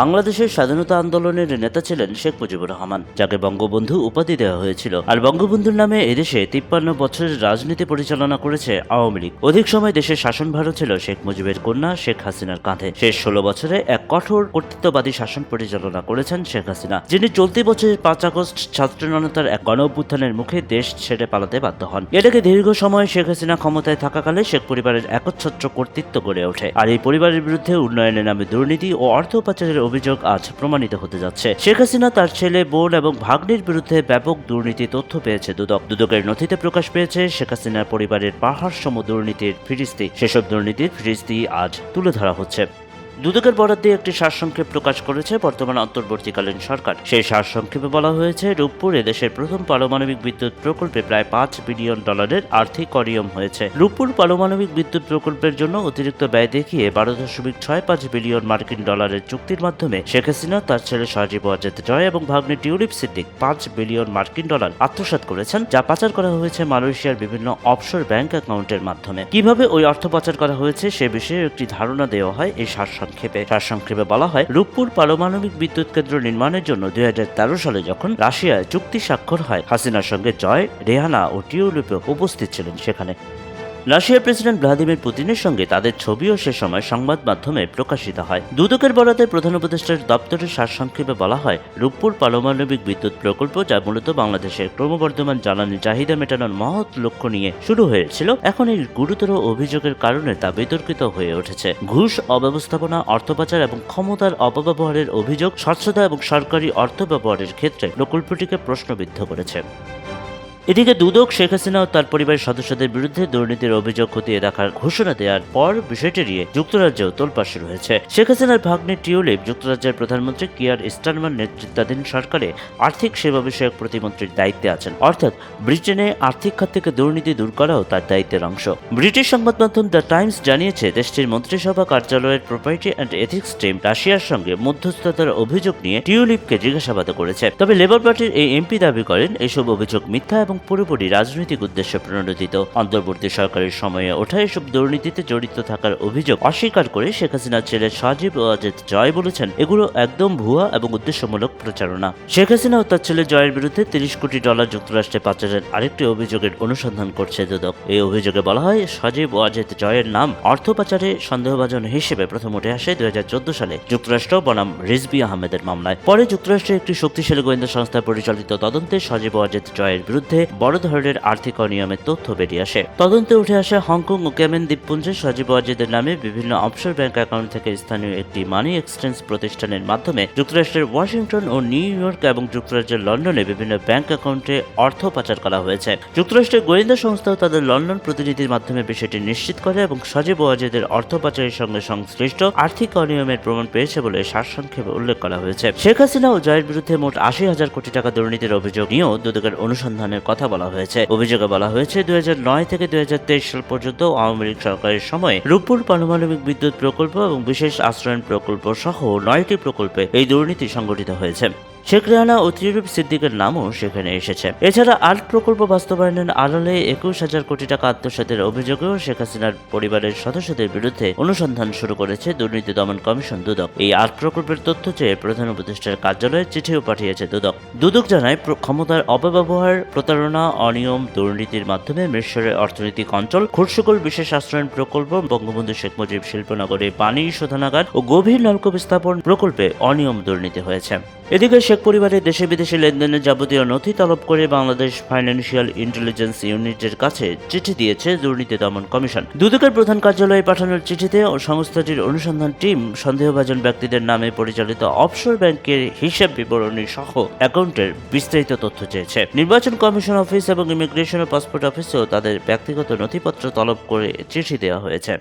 বাংলাদেশের স্বাধীনতা আন্দোলনের নেতা ছিলেন শেখ মুজিবুর রহমান, যাকে বঙ্গবন্ধু উপাধি দেওয়া হয়েছিল। আর বঙ্গবন্ধুর নামে এদেশে তিপ্পান্ন বছরের রাজনীতি পরিচালনা করেছে আওয়ামী লীগ। অধিক সময় দেশের শাসনভারও ছিল শেখ মুজিবের কন্যা শেখ হাসিনার কাঁধে। শেষ ষোলো বছরে এক কঠোর কর্তৃত্ববাদী শাসন পরিচালনা করেছেন শেখ হাসিনা, যিনি চলতি বছরের পাঁচ আগস্ট ছাত্র জনতার এক গণ অভ্যুত্থানের মুখে দেশ ছেড়ে পালাতে বাধ্য হন। এটাকে দীর্ঘ সময় শেখ হাসিনা ক্ষমতায় থাকাকালে শেখ পরিবারের একচ্ছত্র কর্তৃত্ব গড়ে ওঠে। আর এই পরিবারের বিরুদ্ধে উন্নয়নের নামে দুর্নীতি ও অর্থ পাচারের অভিযোগ আজ প্রমাণিত হতে যাচ্ছে। শেখ হাসিনা তার ছেলে, বোন এবং ভাগ্নির বিরুদ্ধে ব্যাপক দুর্নীতি তথ্য পেয়েছে দুদক। দুদকের নথিতে প্রকাশ পেয়েছে শেখ হাসিনার পরিবারের পাহাড় সম দুর্নীতির ফিরিস্তি। সেসব দুর্নীতির ফিরিস্তি আজ তুলে ধরা হচ্ছে। দুদকের বরাদ্দে একটি সারসংক্ষেপ প্রকাশ করেছে বর্তমান অন্তর্বর্তীকালীন সরকার। সেই সারসংক্ষেপে বলা হয়েছে, রূপপুরে দেশের প্রথম পারমাণবিক বিদ্যুৎ প্রকল্পে প্রায় পাঁচ বিলিয়ন ডলারের আর্থিক অনিয়ম হয়েছে। রূপপুর পারমাণবিক বিদ্যুৎ প্রকল্পের জন্য অতিরিক্ত ব্যয় দেখিয়ে বারো দশমিক ছয় পাঁচ বিলিয়ন মার্কিন ডলারের চুক্তির মাধ্যমে শেখ হাসিনা, তার ছেলে সজীব ওয়াজেদ জয় এবং ভাগ্নে টিউলিপ সিদ্দিক পাঁচ বিলিয়ন মার্কিন ডলার আত্মসাৎ করেছেন, যা পাচার করা হয়েছে মালয়েশিয়ার বিভিন্ন অফশোর ব্যাংক অ্যাকাউন্টের মাধ্যমে। কীভাবে ওই অর্থ পাচার করা হয়েছে সে বিষয়ে একটি ধারণা দেওয়া হয় এই সারসংক্ষেপে সারসংক্ষেপে বলা হয়, রূপপুর পারমাণবিক বিদ্যুৎ কেন্দ্র নির্মাণের জন্য দু হাজার তেরো সালে যখন রাশিয়ায় চুক্তি স্বাক্ষর হয়, হাসিনার সঙ্গে জয়, রেহানা ও টিউলিপে উপস্থিত ছিলেন সেখানে। রাশিয়ার প্রেসিডেন্ট ভ্লাদিমির পুতিনের সঙ্গে তাদের ছবিও সে সময় সংবাদ মাধ্যমে প্রকাশিত হয়। দুদকের বরাতে প্রধান উপদেষ্টার দপ্তরের সারসংক্ষেপে বলা হয়, রূপপুর পারমাণবিক বিদ্যুৎ প্রকল্প যা মূলত বাংলাদেশের ক্রমবর্ধমান জ্বালানি চাহিদা মেটানোর মহৎ লক্ষ্য নিয়ে শুরু হয়েছিল, এখন এই গুরুতর অভিযোগের কারণে তা বিতর্কিত হয়ে উঠেছে। ঘুষ অব্যবস্থাপনা অর্থ পাচার এবং ক্ষমতার অপব্যবহারের অভিযোগ, স্বচ্ছতা এবং সরকারি অর্থ ব্যবহারের ক্ষেত্রে প্রকল্পটিকে প্রশ্নবিদ্ধ করেছে। এদিকে দুদক শেখ হাসিনা ও তার পরিবারের সদস্যদের বিরুদ্ধে দুর্নীতির অভিযোগ খতিয়ে দেখার ঘোষণা দেওয়ার পর বিষয়টি নিয়ে যুক্তরাজ্যেও তোলপাড় শুরু হয়েছে। শেখ হাসিনার ভাগ্নে টিউলিপ যুক্তরাজ্যের প্রধানমন্ত্রী কিয়ার স্টারমার নেতৃত্বাধীন সরকারে আর্থিক সেবা বিষয়ক প্রতিমন্ত্রীর দায়িত্বে আছেন। অর্থাৎ ব্রিটেনে আর্থিক খাত থেকে দুর্নীতি দূর করাও তার দায়িত্বের অংশ। ব্রিটিশ সংবাদ মাধ্যম দ্য টাইমস জানিয়েছে, দেশটির মন্ত্রিসভা কার্যালয়ের প্রপার্টি অ্যান্ড এথিক্স টিম রাশিয়ার সঙ্গে মধ্যস্থতার অভিযোগ নিয়ে টিউলিপকে জিজ্ঞাসাবাদ করেছে। তবে লেবার পার্টির এই এমপি দাবি করেন, এসব অভিযোগ মিথ্যা এবং পুরোপুরি রাজনৈতিক উদ্দেশ্যে প্রণোদিত। অন্তর্বর্তী সরকারের সময়ে ওঠা এসব দুর্নীতিতে জড়িত থাকার অভিযোগ অস্বীকার করে শেখ হাসিনার ছেলে সজীব ওয়াজেদ জয় বলেছেন, এগুলো একদম ভুয়া এবং উদ্দেশ্যমূলক প্রচারণা। শেখ হাসিনা ও তার ছেলে জয়ের বিরুদ্ধে তিরিশ কোটি ডলার যুক্তরাষ্ট্রে পাচারের আরেকটি অভিযোগের অনুসন্ধান করছে দুদক। এই অভিযোগে বলা হয়, সজীব ওয়াজেদ জয়ের নাম অর্থ পাচারে সন্দেহভাজন হিসেবে প্রথম উঠে আসে দুই হাজার চোদ্দ সালে যুক্তরাষ্ট্র বনাম রিজবি আহমেদের মামলায়। পরে যুক্তরাষ্ট্রের একটি শক্তিশালী গোয়েন্দা সংস্থা পরিচালিত তদন্তে সজীব ওয়াজেদ জয়ের বিরুদ্ধে বড় ধরনের আর্থিক অনিয়মের তথ্য বেরিয়ে আসে। তদন্তে উঠে আসে হংকং ও ক্যামেন দ্বীপপুঞ্জে সজীব ওয়াজেদের নামে বিভিন্ন অফশোর ব্যাংক অ্যাকাউন্ট থেকে স্থানীয় একটি মানি এক্সচেঞ্জ প্রতিষ্ঠানের মাধ্যমে যুক্তরাষ্ট্রের ওয়াশিংটন ও নিউ ইয়র্ক এবং যুক্তরাজ্যের লন্ডনে বিভিন্ন ব্যাংক অ্যাকাউন্টে অর্থ পাচার করা হয়েছে। যুক্তরাষ্ট্রের গোয়েন্দা সংস্থাও তাদের লন্ডন প্রতিনিধির মাধ্যমে বিষয়টি নিশ্চিত করে এবং সজীব ওয়াজেদের অর্থ পাচারের সঙ্গে সংশ্লিষ্ট আর্থিক অনিয়মের প্রমাণ পেয়েছে বলে সারসংক্ষেপে উল্লেখ করা হয়েছে। শেখ হাসিনা ও জয়ের বিরুদ্ধে মোট আশি হাজার কোটি টাকা দুর্নীতির অভিযোগ নিয়েও দুদকের অনুসন্ধানের কথা বলা হয়েছে। অভিযোগে বলা হয়েছে, দুই হাজার নয় থেকে দুই হাজার তেইশ সাল পর্যন্ত আওয়ামী লীগ সরকারের সময় রূপপুর পারমাণবিক বিদ্যুৎ প্রকল্প এবং বিশেষ আশ্রয়ন প্রকল্প সহ নয়টি প্রকল্পে এই দুর্নীতি সংগঠিত হয়েছে। শেখ রেহানা ও সিদ্দিকের নামও সেখানে এসেছে। এছাড়া আর্ট প্রকল্প বাস্তবায়নের আড়ালে একুশ হাজার কোটি টাকা আত্মসাতের অভিযোগেও শেখ হাসিনার পরিবারের সদস্যদের বিরুদ্ধে অনুসন্ধান শুরু করেছে দুর্নীতি দমন কমিশন দুদক। এই আর্ট প্রকল্পের তথ্য চেয়ে প্রধান উপদেষ্টার কার্যালয়ে চিঠিও পাঠিয়েছে দুদক। দুদক জানায় ক্ষমতার অপব্যবহার, প্রতারণা, অনিয়ম, দুর্নীতির মাধ্যমে মিশরের অর্থনৈতিক অঞ্চল, খুরশুকল বিশেষ আশ্রয়ণ প্রকল্প, বঙ্গবন্ধু শেখ মুজিব শিল্পনগরে পানি শোধনাগার ও গভীর নলকূপ স্থাপন প্রকল্পে অনিয়ম দুর্নীতি হয়েছে। এদিকে শেখ পরিবারের দেশে বিদেশে লেনদেনের যাবতীয় নথি তলব করে বাংলাদেশ ফাইন্যান্সিয়াল ইন্টেলিজেন্স ইউনিটের কাছে চিঠি দিয়েছে দুর্নীতি দমন কমিশন। দুদকের প্রধান কার্যালয়ে পাঠানোর চিঠিতে সংস্থাটির অনুসন্ধান টিম সন্দেহভাজন ব্যক্তিদের নামে পরিচালিত অফশোর ব্যাংকের হিসাব বিবরণী সহ অ্যাকাউন্টের বিস্তারিত তথ্য চেয়েছে। নির্বাচন কমিশন অফিস এবং ইমিগ্রেশন ও পাসপোর্ট অফিসেও তাদের ব্যক্তিগত নথিপত্র তলব করে চিঠি দেওয়া হয়েছে।